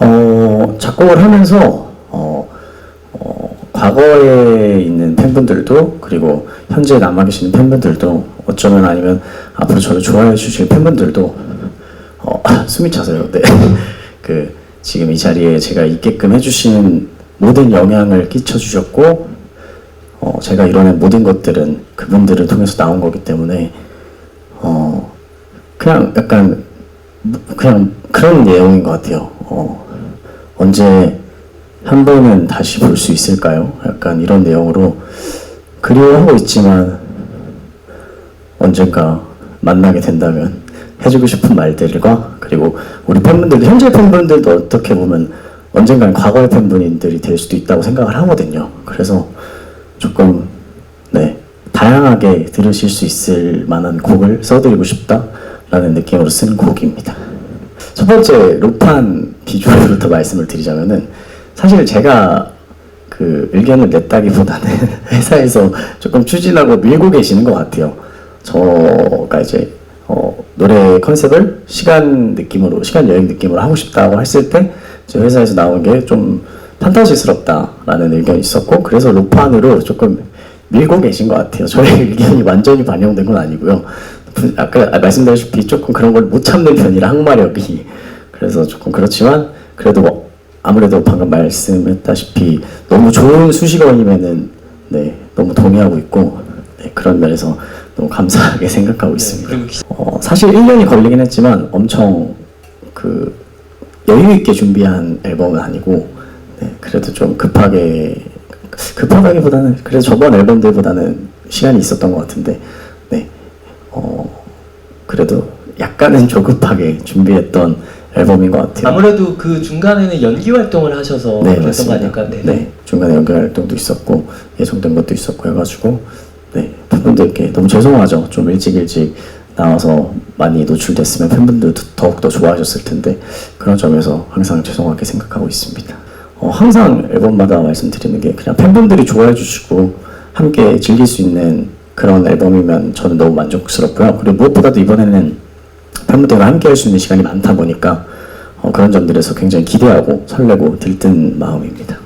어, 작곡을 하면서 어, 어, 과거에 있는 팬분들도 그리고 현재 남아 계시는 팬분들도 어쩌면 아니면 앞으로 저를 좋아해 주실 팬분들도 어, 숨이 차서요. 네. 그 지금 이 자리에 제가 있게끔 해주신 모든 영향을 끼쳐 주셨고 어, 제가 이뤄낸 모든 것들은 그분들을 통해서 나온 거기 때문에 어, 그냥 약간 그냥 그런 내용인 것 같아요. 어, 언제 한 번은 다시 볼 수 있을까요? 약간 이런 내용으로 그리워하고 있지만 언젠가 만나게 된다면 해주고 싶은 말들과 그리고 우리 팬분들도 현재 팬분들도 어떻게 보면 언젠간 과거의 팬분들이 될 수도 있다고 생각을 하거든요. 그래서 조금 네 다양하게 들으실 수 있을 만한 곡을 써드리고 싶다라는 느낌으로 쓴 곡입니다. 첫 번째 로판 비주얼부터 말씀을 드리자면은 사실 제가 그 의견을 냈다기보다는 회사에서 조금 추진하고 밀고 계시는 것 같아요. 저가 이제 어, 노래 컨셉을 시간 느낌으로 시간 여행 느낌으로 하고 싶다고 했을 때 제 회사에서 나온 게 좀 판타지스럽다라는 의견이 있었고 그래서 로판으로 조금 밀고 계신 것 같아요. 저의 의견이 완전히 반영된 건 아니고요. 아까 말씀드렸다시피 조금 그런 걸 못 참는 편이라 항마력이 그래서 조금 그렇지만 그래도 뭐 아무래도 방금 말씀했다시피 너무 좋은 수식어이면은 네 너무 동의하고 있고 네, 그런 면에서 너무 감사하게 생각하고 있습니다. 그리고 기- 어, 사실 1년이 걸리긴 했지만 엄청 그 여유 있게 준비한 앨범은 아니고 네, 그래도 좀 급하게 급하다기보다는 그래도 저번 앨범들보다는 시간이 있었던 것 같은데 네, 어, 그래도 약간은 조급하게 준비했던 앨범인 것 같아요. 아무래도 그 중간에는 연기 활동을 하셔서 네, 그랬던 거 맞습니다. 아닐까? 네. 네, 중간에 연결 활동도 있었고 예정된 것도 있었고 해가지고 네 팬분들께 너무 죄송하죠. 좀 일찍 일찍 나와서 많이 노출됐으면 팬분들도 더욱 더 좋아하셨을 텐데 그런 점에서 항상 죄송하게 생각하고 있습니다. 어, 항상 앨범마다 말씀드리는 게 그냥 팬분들이 좋아해 주시고 함께 즐길 수 있는 그런 앨범이면 저는 너무 만족스럽고요. 그리고 무엇보다도 이번에는 팬분들과 함께 할 수 있는 시간이 많다 보니까 어, 그런 점들에서 굉장히 기대하고 설레고 들뜬 마음입니다.